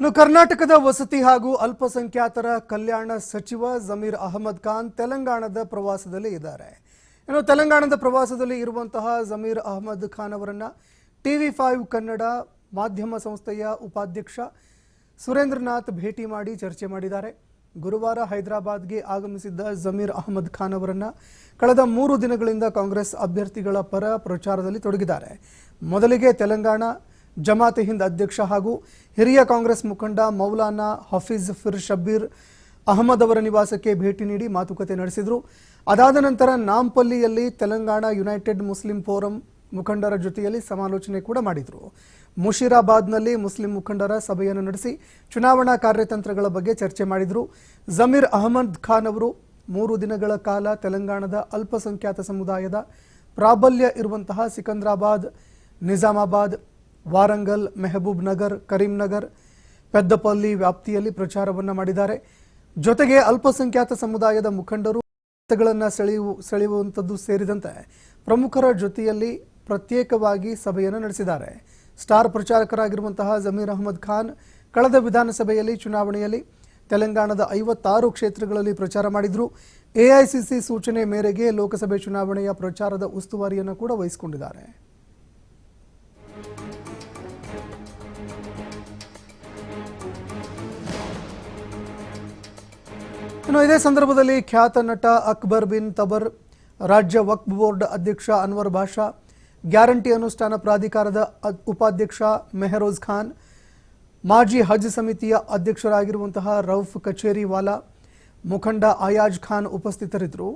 ಇನ್ನು ಕರ್ನಾಟಕದ ವಸತಿ ಹಾಗೂ ಅಲ್ಪಸಂಖ್ಯಾತರ ಕಲ್ಯಾಣ ಸಚಿವ ಜಮೀರ್ ಅಹಮದ್ ಖಾನ್ ತೆಲಂಗಾಣದ ಪ್ರವಾಸದಲ್ಲಿ ಇದ್ದಾರೆ. ಇನ್ನು ತೆಲಂಗಾಣದ ಪ್ರವಾಸದಲ್ಲಿ ಇರುವಂತಹ ಜಮೀರ್ ಅಹಮದ್ ಖಾನ್ ಅವರನ್ನ ಟಿವಿ ಫೈವ್ ಕನ್ನಡ ಮಾಧ್ಯಮ ಸಂಸ್ಥೆಯ ಉಪಾಧ್ಯಕ್ಷ ಸುರೇಂದ್ರನಾಥ್ ಭೇಟಿ ಮಾಡಿ ಚರ್ಚೆ ಮಾಡಿದ್ದಾರೆ. ಗುರುವಾರ ಹೈದರಾಬಾದ್ಗೆ ಆಗಮಿಸಿದ್ದ ಜಮೀರ್ ಅಹಮದ್ ಖಾನ್ ಅವರನ್ನ ಕಳೆದ ಮೂರು ದಿನಗಳಿಂದ ಕಾಂಗ್ರೆಸ್ ಅಭ್ಯರ್ಥಿಗಳ ಪರ ಪ್ರಚಾರದಲ್ಲಿ ತೊಡಗಿದ್ದಾರೆ. ಮೊದಲಿಗೆ ತೆಲಂಗಾಣ ಜಮಾತೆ ಹಿಂದ್ ಅಧ್ಯಕ್ಷ ಹಾಗೂ ಹಿರಿಯ ಕಾಂಗ್ರೆಸ್ ಮುಖಂಡ ಮೌಲಾನಾ ಹಫೀಜ್ ಫಿರ್ ಶಬ್ಬೀರ್ ಅಹಮದ್ ಅವರ ನಿವಾಸಕ್ಕೆ ಭೇಟಿ ನೀಡಿ ಮಾತುಕತೆ ನಡೆಸಿದರು. ಅದಾದ ನಂತರ ನಾಂಪಲ್ಲಿಯಲ್ಲಿ ತೆಲಂಗಾಣ ಯುನೈಟೆಡ್ ಮುಸ್ಲಿಂ ಫೋರಂ ಮುಖಂಡರ ಜೊತೆಯಲ್ಲಿ ಸಮಾಲೋಚನೆ ಕೂಡ ಮಾಡಿದರು. ಮುಷಿರಾಬಾದ್ನಲ್ಲಿ ಮುಸ್ಲಿಂ ಮುಖಂಡರ ಸಭೆಯನ್ನು ನಡೆಸಿ ಚುನಾವಣಾ ಕಾರ್ಯತಂತ್ರಗಳ ಬಗ್ಗೆ ಚರ್ಚೆ ಮಾಡಿದರು. ಜಮೀರ್ ಅಹಮದ್ ಖಾನ್ ಅವರು ಮೂರು ದಿನಗಳ ಕಾಲ ತೆಲಂಗಾಣದ ಅಲ್ಪಸಂಖ್ಯಾತ ಸಮುದಾಯದ ಪ್ರಾಬಲ್ಯ ಇರುವಂತಹ ಸಿಕಂದ್ರಾಬಾದ್, ನಿಜಾಮಾಬಾದ್ ವಾರಂಗಲ್, ಮೆಹಬೂಬ್ ನಗರ್ ಕರೀಂನಗರ್ ಪೆದ್ದಪಲ್ಲಿ ವ್ಯಾಪ್ತಿಯಲ್ಲಿ ಪ್ರಚಾರವನ್ನು ಮಾಡಿದ್ದಾರೆ. ಜೊತೆಗೆ ಅಲ್ಪಸಂಖ್ಯಾತ ಸಮುದಾಯದ ಮುಖಂಡರು ಮತಗಳನ್ನು ಸೆಳೆಯುವ ಸೆಳೆಯುವಂಥದ್ದು ಸೇರಿದಂತೆ ಪ್ರಮುಖರ ಜೊತೆಯಲ್ಲಿ ಪ್ರತ್ಯೇಕವಾಗಿ ಸಭೆಯನ್ನು ನಡೆಸಿದ್ದಾರೆ. ಸ್ಟಾರ್ ಪ್ರಚಾರಕರಾಗಿರುವಂತಹ ಜಮೀರ್ ಅಹಮದ್ ಖಾನ್ ಕಳೆದ ವಿಧಾನಸಭೆಯಲ್ಲಿ ಚುನಾವಣೆಯಲ್ಲಿ ತೆಲಂಗಾಣದ ಐವತ್ತಾರು ಕ್ಷೇತ್ರಗಳಲ್ಲಿ ಪ್ರಚಾರ ಮಾಡಿದ್ರು. ಎಐಸಿಸಿ ಸೂಚನೆ ಮೇರೆಗೆ ಲೋಕಸಭೆ ಚುನಾವಣೆಯ ಪ್ರಚಾರದ ಉಸ್ತುವಾರಿಯನ್ನು ಕೂಡ ವಹಿಸಿಕೊಂಡಿದ್ದಾರೆ. ಇನ್ನು ಇದೇ ಸಂದರ್ಭದಲ್ಲಿ ಖ್ಯಾತ ನಟ ಅಕ್ಬರ್ ಬಿನ್ ತಬರ್, ರಾಜ್ಯ ವಕ್ಫ್ ಬೋರ್ಡ್ ಅಧ್ಯಕ್ಷ ಅನ್ವರ್ ಭಾಷಾ ಗ್ಯಾರಂಟಿ ಅನುಷ್ಠಾನ ಪ್ರಾಧಿಕಾರದ ಉಪಾಧ್ಯಕ್ಷ ಮೆಹರೋಜ್ ಖಾನ್, ಮಾಜಿ ಹಜ್ ಸಮಿತಿಯ ಅಧ್ಯಕ್ಷರಾಗಿರುವಂತಹ ರೌಫ್ ಕಚೇರಿವಾಲಾ, ಮುಖಂಡ ಅಯಾಜ್ ಖಾನ್ ಉಪಸ್ಥಿತರಿದ್ದರು.